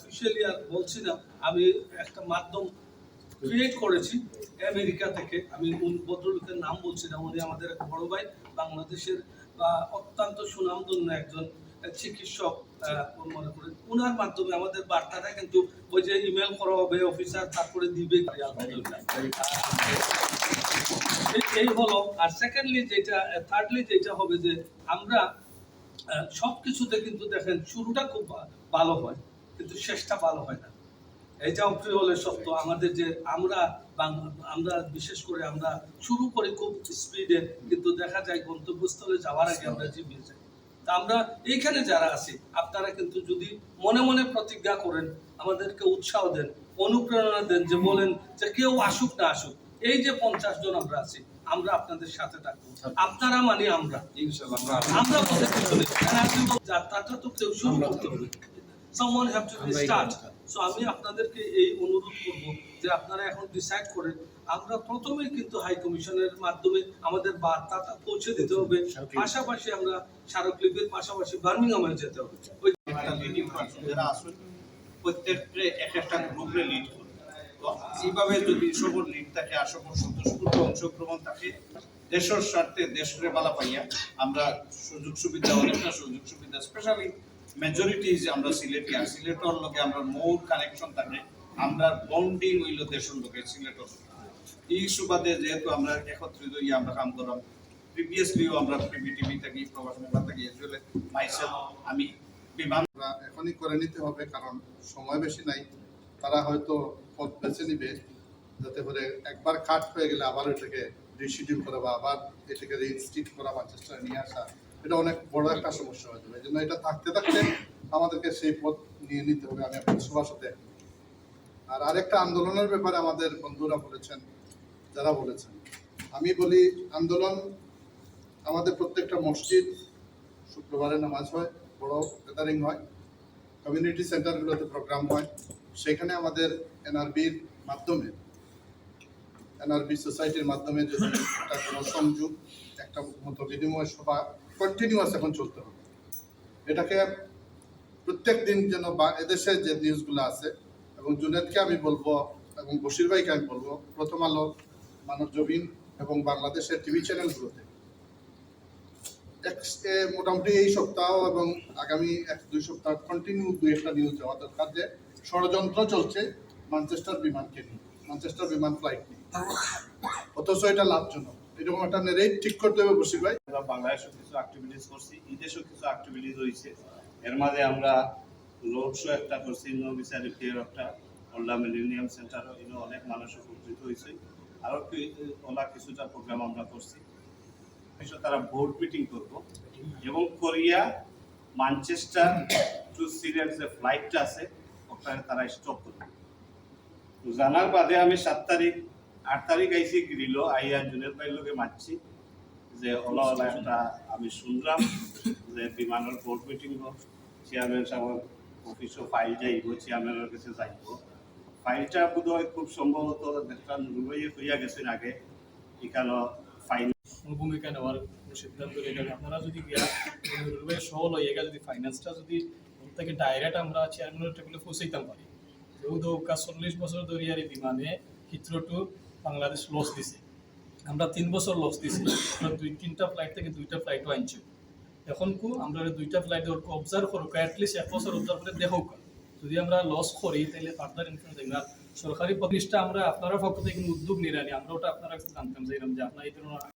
Officially আর বলছি না, আমি একটা মাধ্যম ক্রিয়েট করেছি আমেরিকা থেকে। আমি ভদ্রলোকের নাম বলছি না, উনি আমাদের এক বড় ভাই, বাংলাদেশের, বা অত্যন্ত সুনামধন্য একজন চিকিৎসক মনে করেন। ওনার মাধ্যমে আমাদের বার্তাটা কিন্তু ওই যে ইমেল করা হবে অফিসার তারপরে দিবে। এই হলো। আর সেকেন্ডলি যেটা থার্ডলি যেটা হবে যে আমরা সব কিছুতে কিন্তু দেখেন, শুরুটা খুব ভালো হয়। কিন্তু শেষটা ভালো হয় না। এটাও প্রিয় হলে সত্য আমাদের যে আমরা আমরা বিশেষ করে আমরা শুরু করি খুব স্পিডে কিন্তু দেখা যায় গন্তব্যস্থলে যাওয়ার আগে আমরা জিবিয়ে যাই। তা আমরা এইখানে যারা আছি আপনারা কিন্তু যদি মনে মনে প্রতিজ্ঞা করেন আমাদেরকে উৎসাহ দেন অনুপ্রেরণা দেন যে বলেন যে কেউ আসুক না আসুক এই যে পঞ্চাশ জন আমরা আছি আমরা আপনাদের সাথে থাকব। আপনারা মানে আমরা। আমরা যাত্রাটা তো কেউ শুরু করতে হবে someone have to start so আমি আপনাদেরকে এই অনুরোধ করব যে আপনারা এখন ডিসাইড করেন আমরা প্রথমেই কিন্তু হাই কমিশনের মাধ্যমে আমাদের বার্তাটা পৌঁছে দিতে হবে। পাশাপাশি আমরা স্মারকলিপির পাশাপাশি বার্মিংহামে যেতে হবে। যারা আসুন প্রত্যেককে এক একটা গ্রুপে লিড করে তো এইভাবে যদি সকল লিড থাকে আর অংশগ্রহণ থাকে দেশের স্বার্থে দেশের বালা পাইয়া আমরা সুযোগ সুবিধা অনেকটা সুযোগ সুবিধা স্পেশালি মেজরিটি যে আমরা সিলেটি আর সিলেটর লোকে আমরা মৌর কানেকশন থাকে, আমরা বন্ডিং হইল দেশের লোকে সিলেটর এই সুবাদে যেহেতু আমরা একত্রিত হইয়া আমরা কাম করলাম প্রিভিয়াসলিও আমরা পিবিটিভি থাকি প্রবাস মেলা থাকি আসলে মাইসেল আমি, বিমান এখনই করে নিতে হবে, কারণ সময় বেশি নাই, তারা হয়তো পথ বেছে নিবে, যাতে করে একবার কাট হয়ে গেলে আবার এটাকে রিশিডিউল করা বা আবার এটাকে রিইনস্টিট করা ম্যানচেস্টারে নিয়ে আসা। এটা অনেক বড় একটা সমস্যা হয়ে যাবে। এই জন্য এটা থাকতে থাকতে আমাদেরকে সেই পথ নিয়ে নিতে হবে। আমি আপনাদের সবার সাথে আর আরেকটা আন্দোলনের ব্যাপারে আমাদের বন্ধুরা বলেছেন, যারা বলেছেন। আমি বলি, আন্দোলন আমাদের প্রত্যেকটা মসজিদ শুক্রবারে নামাজ হয়, বড় গ্যাদারিং হয় কমিউনিটি সেন্টারগুলোতে প্রোগ্রাম হয়। সেখানে আমাদের এনআরবির মাধ্যমে এনআরবি সোসাইটির মাধ্যমে যদি একটা সংযোগ একটা মত বিনিময় সভা কন্টিনিউয়াস এখন চলতে হবে। এটাকে প্রত্যেক দিন যেন বা এদেশের যে নিউজগুলো আছে, এবং জুনেদকে আমি বলব, এবং বশির ভাইকে আমি বলব, প্রথম আলো, মানব জবিন এবং বাংলাদেশের টিভি চ্যানেলগুলোতে মোটামুটি এই সপ্তাহ এবং আগামী এক, দুই সপ্তাহ কন্টিনিউ দুই একটা নিউজ যাওয়া দরকার যে, ষড়যন্ত্র চলছে মানচেস্টার বিমানকে নিয়ে ম্যানচেস্টার বিমান ফ্লাইট নিয়ে। অথচ এটা লাভজনক। এরকম একটা রেট ঠিক করতে হবে বসির ভাই। বাংলাদেশেও কিছু অ্যাক্টিভিটিস করছি, বিদেশেও কিছু অ্যাক্টিভিটিস হয়েছে এর মাঝে আমরা রোড শো একটা করছি নবিসারি ফিয়ার একটা ওল্ডা মিলেনিয়াম সেন্টার এনে অনেক মানুষ উপকৃত হয়েছে। আরও ওলা কিছুটা প্রোগ্রাম আমরা করছি। তারা বোর্ড মিটিং করব। এবং কোরিয়া মানচেস্টার টু সিরিয়ার যে ফ্লাইটটা আছে, ওখানে তারা স্টপ করবে। জানার বাদে আমি সাত তারিখ, আট তারিখ আইসি গ্রিলো আইয়া জুনের ভাই লোকে মারছি। যে ওলা একটা আমি শুনলাম যে বিমানের বোর্ড মিটিং চেয়ারম্যান সাহেব অফিসও ফাইল যাইব চেয়ারম্যানের কাছে যাইব ফাইলটা বোধ হয় খুব সম্ভবত একটা রুবাইয়ে হইয়া গেছেন আগে, এখানে ফাইল ভূমিকা নেওয়ার সিদ্ধান্ত কারণ আপনারা যদি রুবে সহ লইয়া যদি ফাইন্যান্সটা যদি থেকে ডাইরেক্ট আমরা চেয়ারম্যানের টেবিলে পৌঁছাইতাম পারি। যেহেতু চল্লিশ বছর ধরে আর এই বিমানে হিথ্রো টু বাংলাদেশ লস দিছে। আমরা তিন বছর লস দিছি আমরা দুই, তিনটা ফ্লাইট থেকে দুইটা ফ্লাইটও আনছি। এখন কু, আমরা দুইটা ফ্লাইট অবজার্ভ করুক অ্যাটলিস্ট এক বছর অবজার্ভ করে দেখুক যদি আমরা লস করি তাহলে পার্টনার ইনফ্লুয়েন্স দেখবেন আর সরকারি প্রতিষ্ঠা আমরা আপনারা পক্ষ থেকে উদ্যোগ নিরানি আমরা ওটা আপনারা জানতাম যে আপনার এই ধরনের